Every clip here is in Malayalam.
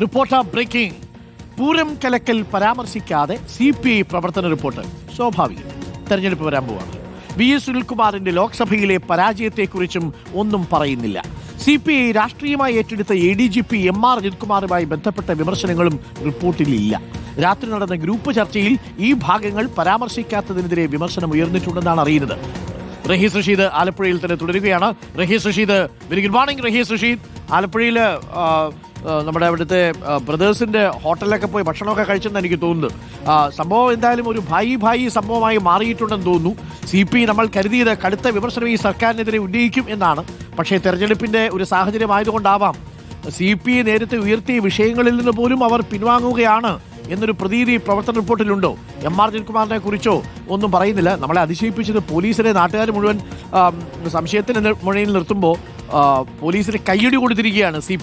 Reporter breaking. പൂരം കലക്കൽ പരാമർശിക്കാതെ സി പി ഐ പ്രവർത്തന റിപ്പോർട്ട്. സ്വാഭാവികം. തെരഞ്ഞെടുപ്പ് വരാൻ പോവാണ്. വി എസ് സുനിൽകുമാറിന്റെ ലോക്സഭയിലെ പരാജയത്തെക്കുറിച്ചും ഒന്നും പറയുന്നില്ല. സി പി ഐ രാഷ്ട്രീയമായി ഏറ്റെടുത്ത A D G P M R അജിത്കുമാറുമായി ബന്ധപ്പെട്ട വിമർശനങ്ങളും റിപ്പോർട്ടിലില്ല. രാത്രി നടന്ന ഗ്രൂപ്പ് ചർച്ചയിൽ ഈ ഭാഗങ്ങൾ പരാമർശിക്കാത്തതിനെതിരെ വിമർശനം ഉയർന്നിട്ടുണ്ടെന്നാണ് അറിയുന്നത്. റഹീസ് റഷീദ് ആലപ്പുഴയിൽ തന്നെ തുടരുകയാണ്. Rahees Rasheed very good morning Rahees Rasheed. ആലപ്പുഴയിൽ നമ്മുടെ അവിടുത്തെ ബ്രദേഴ്സിന്റെ ഹോട്ടലിലൊക്കെ പോയി ഭക്ഷണമൊക്കെ കഴിച്ചെന്ന് എനിക്ക് തോന്നുന്നു സംഭവം എന്തായാലും ഒരു ഭായി ഭായി സംഭവമായി മാറിയിട്ടുണ്ടെന്ന് തോന്നുന്നു. സി പി നമ്മൾ കരുതിയത് കടുത്ത വിമർശനം ഈ സർക്കാരിനെതിരെ ഉന്നയിക്കും എന്നാണ്. പക്ഷേ തെരഞ്ഞെടുപ്പിന്റെ ഒരു സാഹചര്യമായതുകൊണ്ടാവാം സി പി നേരത്തെ ഉയർത്തിയ വിഷയങ്ങളിൽ നിന്ന് പോലും അവർ പിൻവാങ്ങുകയാണ് എന്നൊരു പ്രതീതി പ്രവർത്തന റിപ്പോർട്ടിലുണ്ടോ? എം ആർ ജിൽകുമാറിനെ കുറിച്ചോ ഒന്നും പറയുന്നില്ല. നമ്മളെ അതിശയിപ്പിച്ചത് പോലീസിനെ നാട്ടുകാർ മുഴുവൻ സംശയത്തിന് മുഴയിൽ നിർത്തുമ്പോൾ പോലീസിന് കയ്യടി കൊടുത്തിരിക്കുകയാണ് സി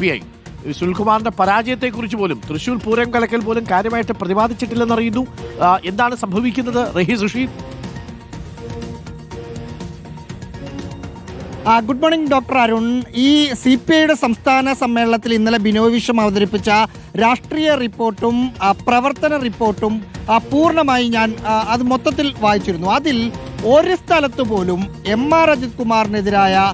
സുനിൽകുമാറിന്റെ പരാജയത്തെക്കുറിച്ച് പോലും തൃശൂർ പൂരം കലക്കൽ പോലും കാര്യമായിട്ട് പ്രതിപാദിച്ചിട്ടില്ലെന്ന് അറിയുന്നു. എന്താണ് സംഭവിക്കുന്നത്? റഹി സുഷി ഗുഡ് മോർണിംഗ് ഡോക്ടർ അരുൺ. ഈ സി പി ഐയുടെ സംസ്ഥാന സമ്മേളനത്തിൽ ഇന്നലെ ബിനോയ് വിശ്വം അവതരിപ്പിച്ച രാഷ്ട്രീയ റിപ്പോർട്ടും പ്രവർത്തന റിപ്പോർട്ടും പൂർണമായി ഞാൻ അത് മൊത്തത്തിൽ വായിച്ചിരുന്നു. അതിൽ ഒരു സ്ഥലത്ത് പോലും എം ആർ അജിത് കുമാറിനെതിരായ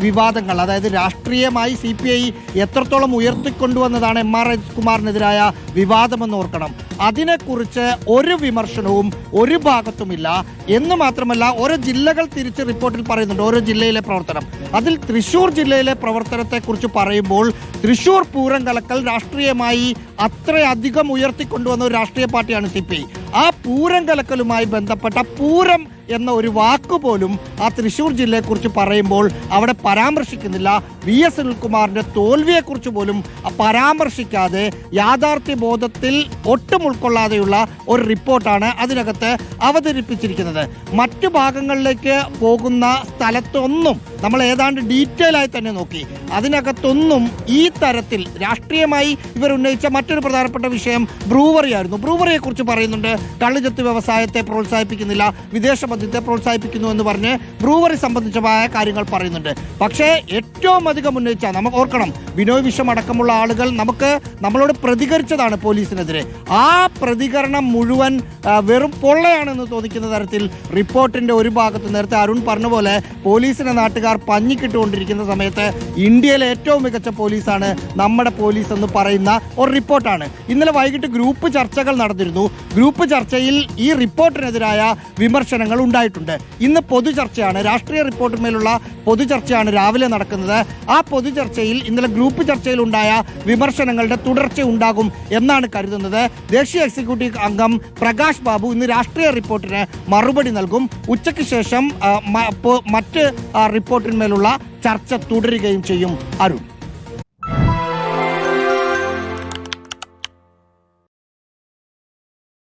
വിവാദങ്ങൾ അതായത് രാഷ്ട്രീയമായി സി പി ഐ എത്രത്തോളം ഉയർത്തിക്കൊണ്ടുവന്നതാണ് എം ആർ അജിത് കുമാറിനെതിരായ വിവാദമെന്ന് ഓർക്കണം. അതിനെക്കുറിച്ച് ഒരു വിമർശനവും ഒരു ഭാഗത്തുമില്ല. എന്ന് മാത്രമല്ല ഓരോ ജില്ലകൾ തിരിച്ച് റിപ്പോർട്ടിൽ പറയുന്നുണ്ട് ഓരോ ജില്ലയിലെ പ്രവർത്തനം. അതിൽ തൃശൂർ ജില്ലയിലെ പ്രവർത്തനത്തെക്കുറിച്ച് പറയുമ്പോൾ തൃശൂർ പൂരം കലക്കൽ രാഷ്ട്രീയമായി അത്രയധികം ഉയർത്തിക്കൊണ്ടുവന്ന ഒരു രാഷ്ട്രീയ പാർട്ടിയാണ് സി പി ഐ. ആ പൂരം കലക്കലുമായി ബന്ധപ്പെട്ട പൂരം എന്ന ഒരു വാക്ക് പോലും ആ തൃശൂർ ജില്ലയെക്കുറിച്ച് പറയുമ്പോൾ അവിടെ പരാമർശിക്കുന്നില്ല. വി എസ് സുനിൽകുമാറിന്റെ തോൽവിയെക്കുറിച്ച് പോലും പരാമർശിക്കാതെ യാഥാർത്ഥ്യ ബോധത്തിൽ ഒട്ടും ഉൾക്കൊള്ളാതെയുള്ള ഒരു റിപ്പോർട്ടാണ് അതിനകത്ത് അവതരിപ്പിച്ചിരിക്കുന്നത്. മറ്റു ഭാഗങ്ങളിലേക്ക് പോകുന്ന സ്ഥലത്തൊന്നും നമ്മൾ ഏതാണ്ട് ഡീറ്റെയിൽ ആയി തന്നെ നോക്കി. അതിനകത്തൊന്നും ഈ തരത്തിൽ രാഷ്ട്രീയമായി ഇവർ ഉന്നയിച്ച മറ്റൊരു പ്രധാനപ്പെട്ട വിഷയം ബ്രൂവറി ആയിരുന്നു. ബ്രൂവറിയെ കുറിച്ച് പറയുന്നുണ്ട് കള്ളുചത്ത് വ്യവസായത്തെ പ്രോത്സാഹിപ്പിക്കുന്നില്ല വിദേശ മദ്യത്തെ പ്രോത്സാഹിപ്പിക്കുന്നു എന്ന് പറഞ്ഞ് ബ്രൂവറി സംബന്ധിച്ചമായ കാര്യങ്ങൾ പറയുന്നുണ്ട്. പക്ഷേ ഏറ്റവും അധികം ഉന്നയിച്ച നമുക്ക് ഓർക്കണം ബിനോയ് വിഷം അടക്കമുള്ള ആളുകൾ നമുക്ക് നമ്മളോട് പ്രതികരിച്ചതാണ് പോലീസിനെതിരെ. ആ പ്രതികരണം മുഴുവൻ വെറും പൊള്ളയാണെന്ന് തോന്നിക്കുന്ന തരത്തിൽ റിപ്പോർട്ടിന്റെ ഒരു ഭാഗത്ത് നേരത്തെ അരുൺ പറഞ്ഞ പോലെ പോലീസിനെ നാട്ടുകാർ പഞ്ഞിക്കിട്ടുകൊണ്ടിരിക്കുന്ന സമയത്ത് ഇന്ത്യയിലെ ഏറ്റവും മികച്ച പോലീസാണ് നമ്മുടെ പോലീസ് എന്ന് പറയുന്ന ഒരു റിപ്പോർട്ടാണ്. ഇന്നലെ വൈകിട്ട് ഗ്രൂപ്പ് ചർച്ചകൾ നടന്നിരുന്നു. ഗ്രൂപ്പ് ചർച്ചയിൽ ഈ റിപ്പോർട്ടിനെതിരായ വിമർശനങ്ങൾ ഉണ്ടായിട്ടുണ്ട്. ഇന്ന് പൊതുചർച്ചയാണ് രാഷ്ട്രീയ റിപ്പോർട്ടിന്മേലുള്ള പൊതുചർച്ചയാണ് രാവിലെ നടക്കുന്നത്. ആ പൊതുചർച്ചയിൽ ഇന്നലെ ഗ്രൂപ്പ് ചർച്ചയിൽ ഉണ്ടായ വിമർശനങ്ങളുടെ തുടർച്ച ഉണ്ടാകും എന്നാണ് കരുതുന്നത്. ദേശീയ എക്സിക്യൂട്ടീവ് അംഗം പ്രകാശ് ബാബു ഇന്ന് രാഷ്ട്രീയ റിപ്പോർട്ടിന് മറുപടി നൽകും. ഉച്ചയ്ക്ക് ശേഷം മറ്റ് ആ, റിപ്പോർട്ടിന്മേലുള്ള ചർച്ച തുടരുകയും ചെയ്യും അരുൺ.